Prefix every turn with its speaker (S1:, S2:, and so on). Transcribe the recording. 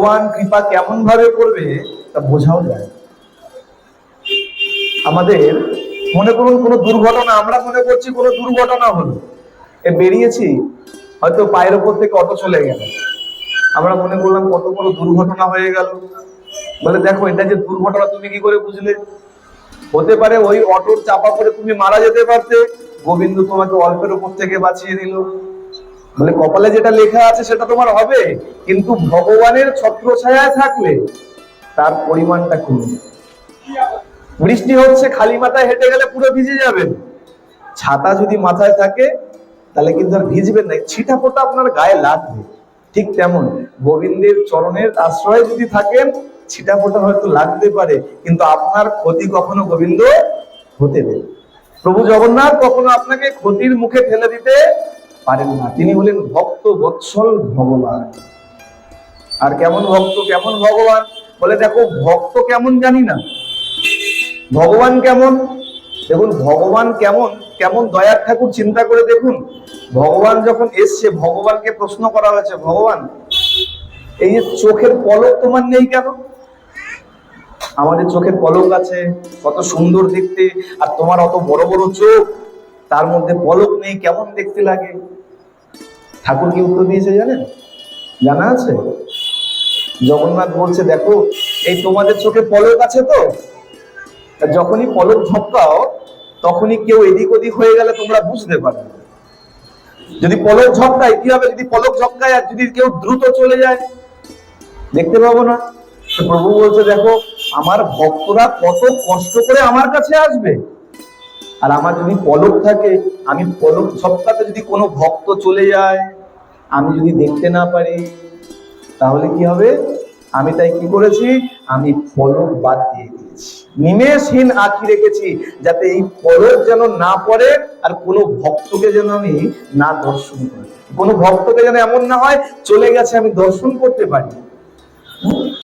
S1: ভগবান কৃপা কেমন ভাবে করবে, তা বোঝাও যায়। আমাদের মনে করুন কোনো দুর্ঘটনা, আমরা মনে করছি কোনো দুর্ঘটনা হলো। এ বেরিয়েছি, হয়তো পায়ের ওপর থেকে অটো চলে গেল। আমরা মনে করলাম কত বড় দুর্ঘটনা হয়ে গেল। বলে দেখো, এটা যে দুর্ঘটনা, তুমি কি করে বুঝলে? হতে পারে ওই অটোর চাপা পড়ে তুমি মারা যেতে পারতে। গোবিন্দ তোমাকে অল্পের উপর থেকে বাঁচিয়ে দিল। বলে কপালে যেটা লেখা আছে সেটা তোমার হবে, কিন্তু ভগবানের ছত্র ছায়ায় থাকলে তার পরিমাণটা কমবে বৃষ্টি হচ্ছে, খালি মাথায় হেঁটে গেলে পুরো ভিজে যাবেন। ছাতা যদি মাথায় থাকে, তাহলে কিন্তু আর ভিজবেন না। ছিটা ফোটা আপনার গায়ে লাগবে। ঠিক তেমন। গোবিন্দের চরণের আশ্রয় যদি থাকেন ছিটা ফোটা হয়তো লাগতে পারে, কিন্তু আপনার ক্ষতি কখনো গোবিন্দ হতে দেবে প্রভু জগন্নাথ কখনো আপনাকে ক্ষতির মুখে ঠেলে দিতে পারেন না। তিনি হলেন ভক্ত বৎসল ভগবান। আর কেমন ভক্ত, কেমন ভগবান? বলে দেখো, ভক্ত কেমন জানি না। ভগবান কেমন? দেখুন, ভগবান কেমন কেমন দয়ার ঠাকুর চিন্তা করে দেখুন। ভগবান যখন এসছে, ভগবানকে প্রশ্ন করা হয়েছে, ভগবান, এই যে চোখের পলক তোমার নেই কেন? আমাদের চোখের পলক আছে, কত সুন্দর দেখতে, আর তোমার অত বড় বড় চোখ, তার মধ্যে পলক নেই, কেমন দেখতে লাগে? ঠাকুর কি উত্তর দিয়েছে জানেন? জানা আছে? জগন্নাথ বলছে, দেখো, এই তোমাদের চোখে পলক আছে তো? যখনই পলক ঝপকাও, তখনই কেউ এদিক ওদিক হয়ে গেলে তোমরা বুঝতে পারবে। যদি পলক ঝপকায়, কি হবে? যদি পলক ঝপকায় আর যদি কেউ দ্রুত চলে যায়, দেখতে পাবো না। প্রভু বলছে, দেখো, আমার ভক্তরা কত কষ্ট করে আমার কাছে আসবে। আর আমার যদি পলক থাকে, আমি পলক সপ্তাহে যদি কোনো ভক্ত চলে যায়, আমি যদি দেখতে না পারি, তাহলে কি হবে? আমি তাই কি করেছি? আমি পলক বাদ দিয়ে দিয়েছি। নিমেষহীন আঁকি রেখেছি, যাতে এই পলক যেন না পড়ে আর কোনো ভক্তকে যেন আমি না দর্শন করি। কোনো ভক্তকে যেন এমন না হয়, চলে গেছে, আমি দর্শন করতে পারি।